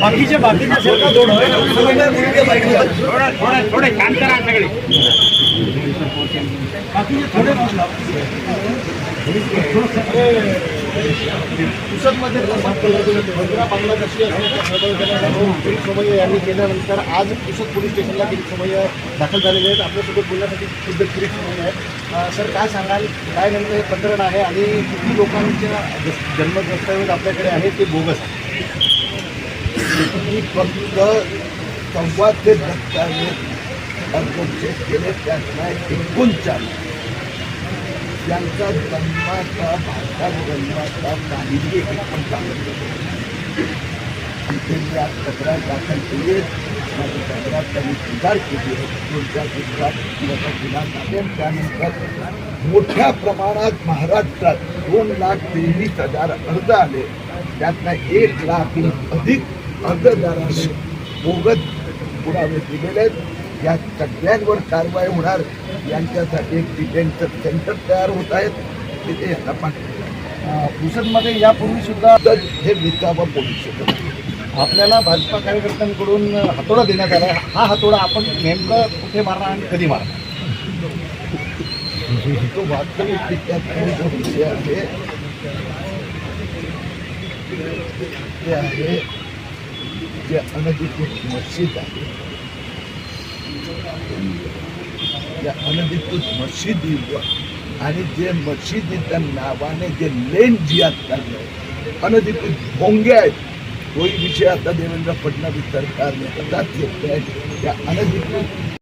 बाकीचे बाकीचे सरकार दोन थोडं थोडं थोडे काम करा सगळे बाकीचे थोडे पुसदमध्ये पंधरा बांगलादेशी दिलीप सोमय्या यांनी केल्यानंतर आज पुसद पोलीस स्टेशनला दिलीप सोमय्या दाखल झालेले आहेत आपल्यासोबत बोलण्यासाठी खुद्द दिलीप सोमय्या आहेत सर काय सांगाल? काय नेमकं हे प्रकरण आहे आणि किती लोकांच्या जस- जन्म दस्तावेज आपल्याकडे आहे ते बोगस मी फक्त संवाद ते दस्तावेज अर्ज केले त्यांना एकोणचाळीस त्यांचा जन्माचा भारतात जन्माचा काहीही एकूण तिथे मी आज तक्रार दाखल केली माझी तक्रार त्यांनी स्वीकार केली आहे. तुमच्या गुजरात त्याचा गुन्हा दाखल त्यानंतर मोठ्या प्रमाणात महाराष्ट्रात दोन लाख तेवीस हजार अर्ज आले. त्यातला एक लाख अधिक अर्जदारांनी बोगस पुरावे दिलेले आहेत. या सगळ्यांवर कारवाई होणार. यांच्यासाठी एक डिटेन्शन सेंटर तयार होत आहेत. तिथे यांना पाठवलं पुसदमध्ये यापूर्वी सुद्धा हे विसावं पोलीस शकत आपल्याला भाजपा कार्यकर्त्यांकडून हातोडा देण्यात आला आहे. हा हातोडा आपण नेमकं कुठे मारणार आणि कधी मारणार? तो वास्तविक तो विषय आहे. ते आहे जे अनधिकृत मस्जिद आहे. त्या अनधिकृत मशिदीवर आणि जे मशिदीच्या नावाने जे लेन जियात काढलं अनधिकृत भोंगे आहेत. तोही विषय आता देवेंद्र फडणवीस सरकारने हातात घेतलाय त्या अनधिकृत